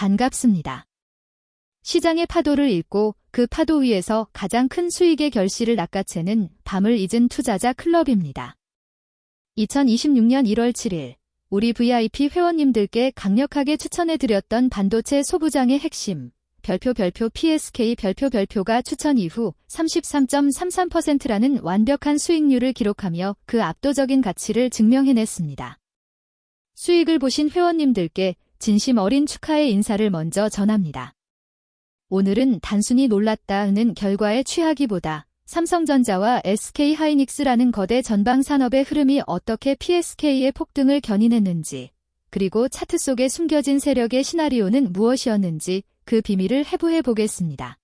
반갑습니다. 시장의 파도를 읽고 그 파도 위에서 가장 큰 수익의 결실을 낚아채는 밤을 잊은 투자자 클럽입니다. 2026년 1월 7일 우리 VIP 회원님들께 강력하게 추천해드렸던 반도체 소부장의 핵심 별표 별표 PSK 별표 별표가 추천 이후 33.33%라는 완벽한 수익률을 기록하며 그 압도적인 가치를 증명해냈습니다. 수익을 보신 회원님들께 진심 어린 축하의 인사를 먼저 전합니다. 오늘은 단순히 놀랐다는 결과에 취하기보다 삼성전자와 SK하이닉스라는 거대 전방 산업의 흐름이 어떻게 PSK의 폭등을 견인했는지, 그리고 차트 속에 숨겨진 세력의 시나리오는 무엇이었는지 그 비밀을 해부해 보겠습니다.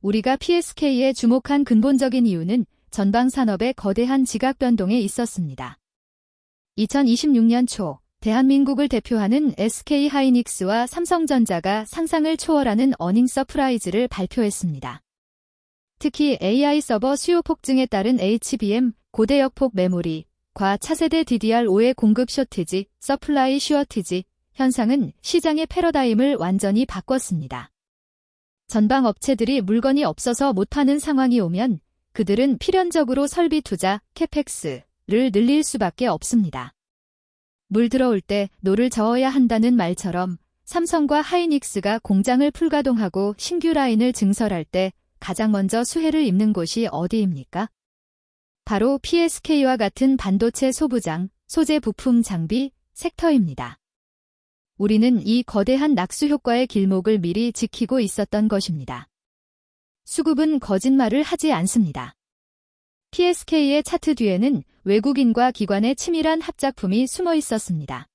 우리가 PSK에 주목한 근본적인 이유는 전방 산업의 거대한 지각 변동에 있었습니다. 2026년 초 대한민국을 대표하는 SK하이닉스와 삼성전자가 상상을 초월하는 어닝 서프라이즈를 발표했습니다. 특히 AI 서버 수요 폭증에 따른 HBM, 고대역폭 메모리, 과 차세대 DDR5의 공급 쇼티지, 서플라이 슈어티지 현상은 시장의 패러다임을 완전히 바꿨습니다. 전방 업체들이 물건이 없어서 못하는 상황이 오면 그들은 필연적으로 설비 투자, 캐펙스를 늘릴 수밖에 없습니다. 물 들어올 때 노를 저어야 한다는 말처럼 삼성과 하이닉스가 공장을 풀가동하고 신규 라인을 증설할 때 가장 먼저 수혜를 입는 곳이 어디입니까? 바로 PSK와 같은 반도체 소부장, 소재 부품 장비 섹터입니다. 우리는 이 거대한 낙수 효과의 길목을 미리 지키고 있었던 것입니다. 수급은 거짓말을 하지 않습니다. PSK의 차트 뒤에는 외국인과 기관의 치밀한 합작품이 숨어 있었습니다.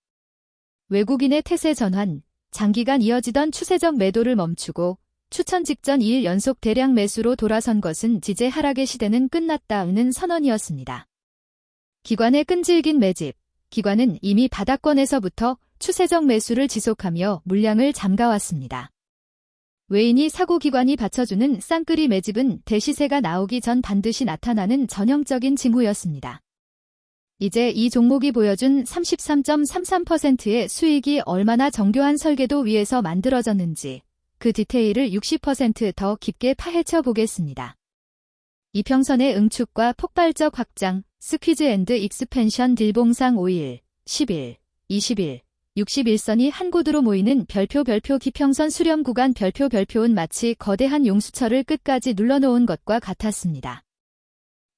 외국인의 태세 전환, 장기간 이어지던 추세적 매도를 멈추고 추천 직전 2일 연속 대량 매수로 돌아선 것은 지제 하락의 시대는 끝났다는 선언이었습니다. 기관의 끈질긴 매집, 기관은 이미 바닥권에서부터 추세적 매수를 지속하며 물량을 잠가왔습니다. 외인이 사고기관이 받쳐주는 쌍끌이 매집은 대시세가 나오기 전 반드시 나타나는 전형적인 징후였습니다. 이제 이 종목이 보여준 33.33%의 수익이 얼마나 정교한 설계도 위에서 만들어졌는지 그 디테일을 60%더 깊게 파헤쳐 보겠습니다. 이평선의 응축과 폭발적 확장, 스퀴즈 앤드 익스펜션 딜봉상 5일, 10일, 20일, 61선이 한 곳으로 모이는 별표 별표 기평선 수렴 구간 별표 별표는 마치 거대한 용수철을 끝까지 눌러놓은 것과 같았습니다.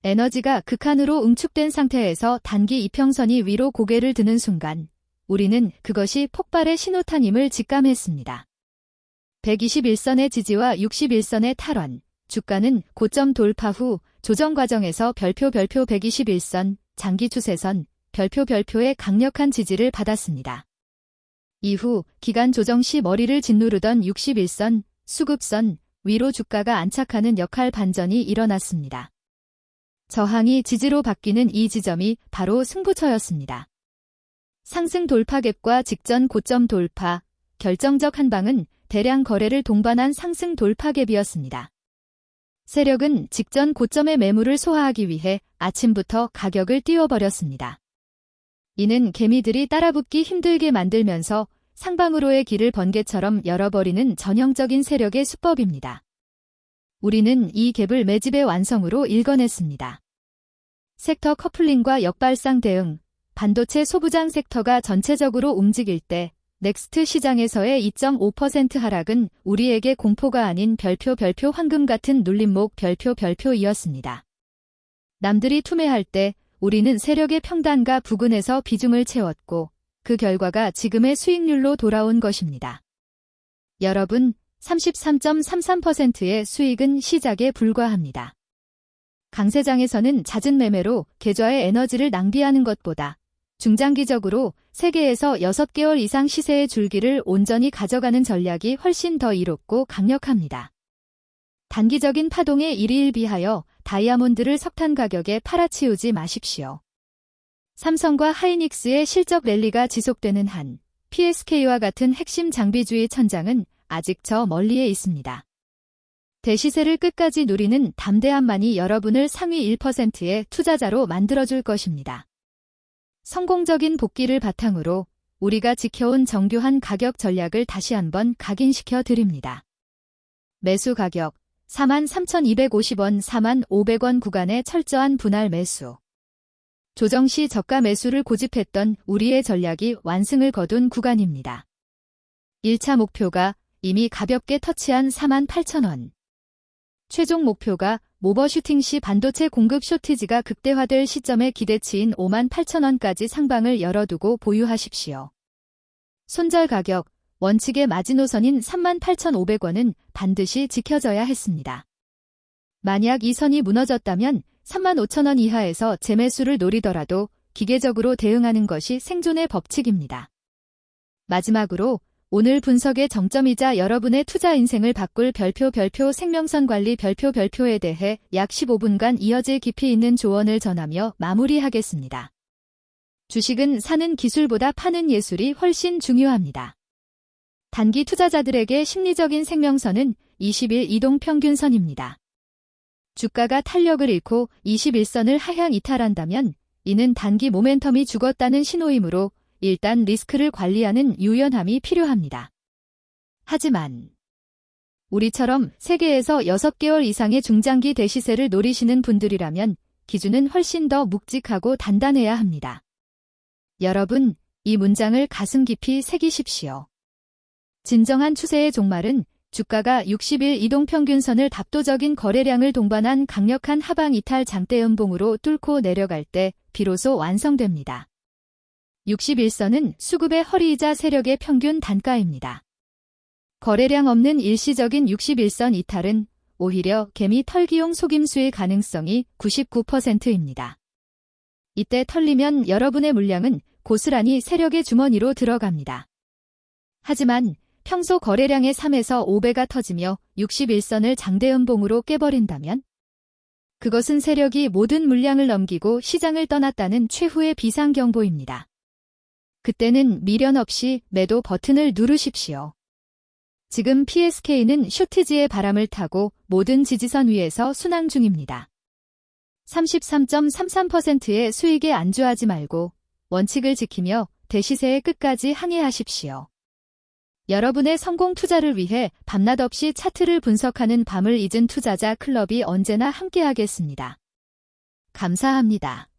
에너지가 극한으로 응축된 상태에서 단기 이평선이 위로 고개를 드는 순간 우리는 그것이 폭발의 신호탄임을 직감했습니다. 121선의 지지와 61선의 탈환, 주가는 고점 돌파 후 조정 과정에서 별표 별표 121선, 장기 추세선, 별표 별표의 강력한 지지를 받았습니다. 이후 기간 조정 시 머리를 짓누르던 61선, 수급선, 위로 주가가 안착하는 역할 반전이 일어났습니다. 저항이 지지로 바뀌는 이 지점이 바로 승부처였습니다. 상승 돌파 갭과 직전 고점 돌파, 결정적 한방은 대량 거래를 동반한 상승 돌파갭이었습니다. 세력은 직전 고점의 매물을 소화하기 위해 아침부터 가격을 띄워버렸습니다. 이는 개미들이 따라붙기 힘들게 만들면서 상방으로의 길을 번개처럼 열어버리는 전형적인 세력의 수법입니다. 우리는 이 갭을 매집의 완성으로 읽어냈습니다. 섹터 커플링과 역발상 대응, 반도체 소부장 섹터가 전체적으로 움직일 때 넥스트 시장에서의 2.5% 하락은 우리에게 공포가 아닌 별표 별표 황금 같은 눌림목 별표 별표이었습니다. 남들이 투매할 때 우리는 세력의 평단과 부근에서 비중을 채웠고 그 결과가 지금의 수익률로 돌아온 것입니다. 여러분, 33.33%의 수익은 시작에 불과합니다. 강세장에서는 잦은 매매로 계좌의 에너지를 낭비하는 것보다 중장기적으로 세계에서 6개월 이상 시세의 줄기를 온전히 가져가는 전략이 훨씬 더 이롭고 강력합니다. 단기적인 파동에 일희일비하여 다이아몬드를 석탄 가격에 팔아치우지 마십시오. 삼성과 하이닉스의 실적 랠리가 지속되는 한 PSK와 같은 핵심 장비주의 천장은 아직 저 멀리에 있습니다. 대시세를 끝까지 누리는 담대함만이 여러분을 상위 1%의 투자자로 만들어줄 것입니다. 성공적인 복귀를 바탕으로 우리가 지켜온 정교한 가격 전략을 다시 한번 각인시켜 드립니다. 매수 가격 43,250원, 4,500원 구간의 철저한 분할 매수. 조정 시 저가 매수를 고집했던 우리의 전략이 완승을 거둔 구간입니다. 1차 목표가 이미 가볍게 터치한 48,000원. 최종 목표가 모버슈팅 시 반도체 공급 쇼티지가 극대화될 시점에 기대치인 58,000원까지 상방을 열어두고 보유하십시오. 손절 가격 원칙의 마지노선인 38,500원은 반드시 지켜져야 했습니다. 만약 이 선이 무너졌다면 35,000원 이하에서 재매수를 노리더라도 기계적으로 대응하는 것이 생존의 법칙입니다. 마지막으로 오늘 분석의 정점이자 여러분의 투자 인생을 바꿀 별표 별표 생명선 관리 별표 별표에 대해 약 15분간 이어질 깊이 있는 조언을 전하며 마무리하겠습니다. 주식은 사는 기술보다 파는 예술이 훨씬 중요합니다. 단기 투자자들에게 심리적인 생명선은 20일 이동 평균선입니다. 주가가 탄력을 잃고 21선을 하향 이탈한다면 이는 단기 모멘텀이 죽었다는 신호이므로 일단 리스크를 관리하는 유연함이 필요합니다. 하지만 우리처럼 세계에서 6개월 이상의 중장기 대시세를 노리시는 분들이라면 기준은 훨씬 더 묵직하고 단단해야 합니다. 여러분, 이 문장을 가슴 깊이 새기십시오. 진정한 추세의 종말은 주가가 60일 이동평균선을 답도적인 거래량을 동반한 강력한 하방 이탈 장대 연봉으로 뚫고 내려갈 때 비로소 완성됩니다. 61선은 수급의 허리이자 세력의 평균 단가입니다. 거래량 없는 일시적인 61선 이탈은 오히려 개미 털기용 속임수의 가능성이 99%입니다. 이때 털리면 여러분의 물량은 고스란히 세력의 주머니로 들어갑니다. 하지만 평소 거래량의 3에서 5배가 터지며 61선을 장대연봉으로 깨버린다면 그것은 세력이 모든 물량을 넘기고 시장을 떠났다는 최후의 비상경보입니다. 그때는 미련 없이 매도 버튼을 누르십시오. 지금 PSK는 쇼티지의 바람을 타고 모든 지지선 위에서 순항 중입니다. 33.33%의 수익에 안주하지 말고 원칙을 지키며 대시세의 끝까지 항해하십시오. 여러분의 성공 투자를 위해 밤낮 없이 차트를 분석하는 밤을 잊은 투자자 클럽이 언제나 함께하겠습니다. 감사합니다.